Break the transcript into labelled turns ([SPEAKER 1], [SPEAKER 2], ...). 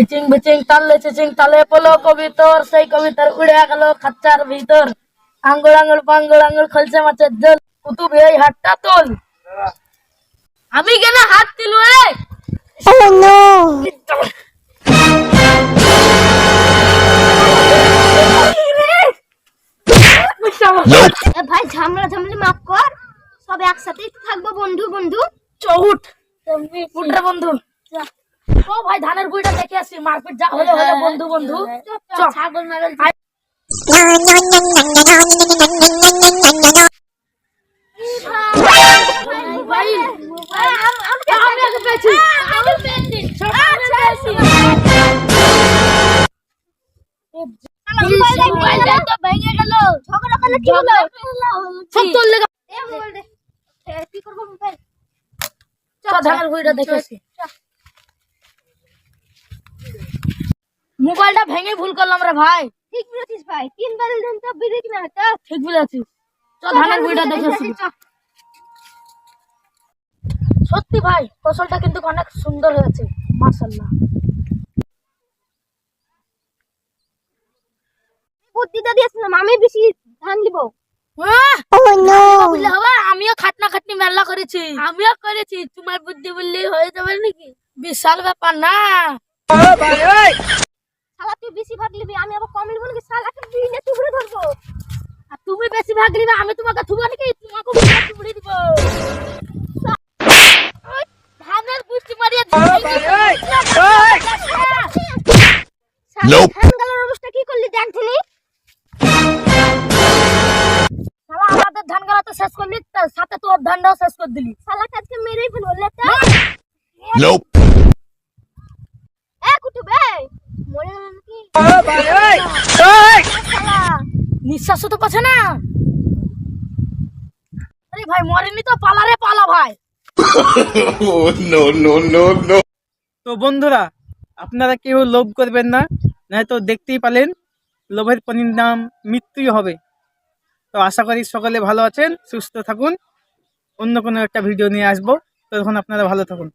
[SPEAKER 1] চিচিং বিচিং তালে চিচিং তালে পলো কবিতর সেই কবিতার উড়ে গেল খাচ্চার ভিতর। আঙ্গুল আঙ্গুল পাঙ্গুল আঙ্গুল খলছে মাছের জল কুতুব এই হাতটা তোল। আমি কেন হাত দিল রে
[SPEAKER 2] ভাই ঝামেলা ঝামেলি মাফ কর। সব একসাথেই থাকব বন্ধু বন্ধু।
[SPEAKER 1] চৌট বন্ধু। ও ভাই ধানের গুড়িটা দেখে আসি মারপিট যা হলে হলে বন্ধু বন্ধু।
[SPEAKER 2] ছাগল মাগল
[SPEAKER 1] আগে পেয়েছি
[SPEAKER 2] আমি পেয়েছি মোবাইলটা তো ভেঙে গেল ঝগড়া করলে কি হলো
[SPEAKER 1] সব তোর লেগে
[SPEAKER 2] এ মোবাইল দে এ, কি করব মোবাইল
[SPEAKER 1] চ ধানের গুড়িটা দেখে আসি মোবাইলটা ভেঙে ভুল করলাম রে ভাই।
[SPEAKER 2] ঠিক বলেছিস ভাই তিন বারের দিন তো বিড়ি কিনা হতো
[SPEAKER 1] ঠিক বলেছিস। চ ধানের গুড়িটা দেখে আসি। সত্যি ভাই ফসলটা কিন্তু অনেক সুন্দর হয়েছে মাশাল্লাহ
[SPEAKER 2] বুদ্ধিটা দিয়েছিলাম আমি বেশি ধান দিব।
[SPEAKER 1] আমিও খাটনা খাটনি মেলা করেছি। আমিও করেছি। তোমার বুদ্ধি বললেই হয়ে যাবে নাকি? বিশাল ব্যাপার না।
[SPEAKER 2] শালা তুই বেশি ভাগ নিবি আমি আবার কম নিব নাকি? শালাকে বিলে টুকরে ধরবো।
[SPEAKER 1] আর তুমি বেশি ভাগ নিবে আমি তোমাকে থুবো নাকি তোমাকে টুকরে দিব। ধানের বুদ্ধি মারিয়ে
[SPEAKER 2] শালা ধান গালার অবস্থা কি করলি দেখছিনি
[SPEAKER 1] শালা আমাদের ধান গালা তো শেষ করলি তার সাথে তোর ধানটাও শেষ করে দিলি।
[SPEAKER 2] শালা কাজকে মেরেই ফেলব লেটা।
[SPEAKER 3] Nope.
[SPEAKER 2] মরে
[SPEAKER 1] নিঃশ্বাস তো পাচ্ছে না আরে ভাই মরেনি তো পালা ভাই
[SPEAKER 3] no no no.
[SPEAKER 4] তো বন্ধুরা, আপনারা কেউ লোভ করবেন না, নয়তো দেখতেই পালেন, লোভের পরিণাম মৃত্যুই হবে। তো আশা করি সকলে ভালো আছেন, সুস্থ থাকুন। অন্য কোনো একটা ভিডিও নিয়ে আসব। তখন আপনারা ভালো থাকুন।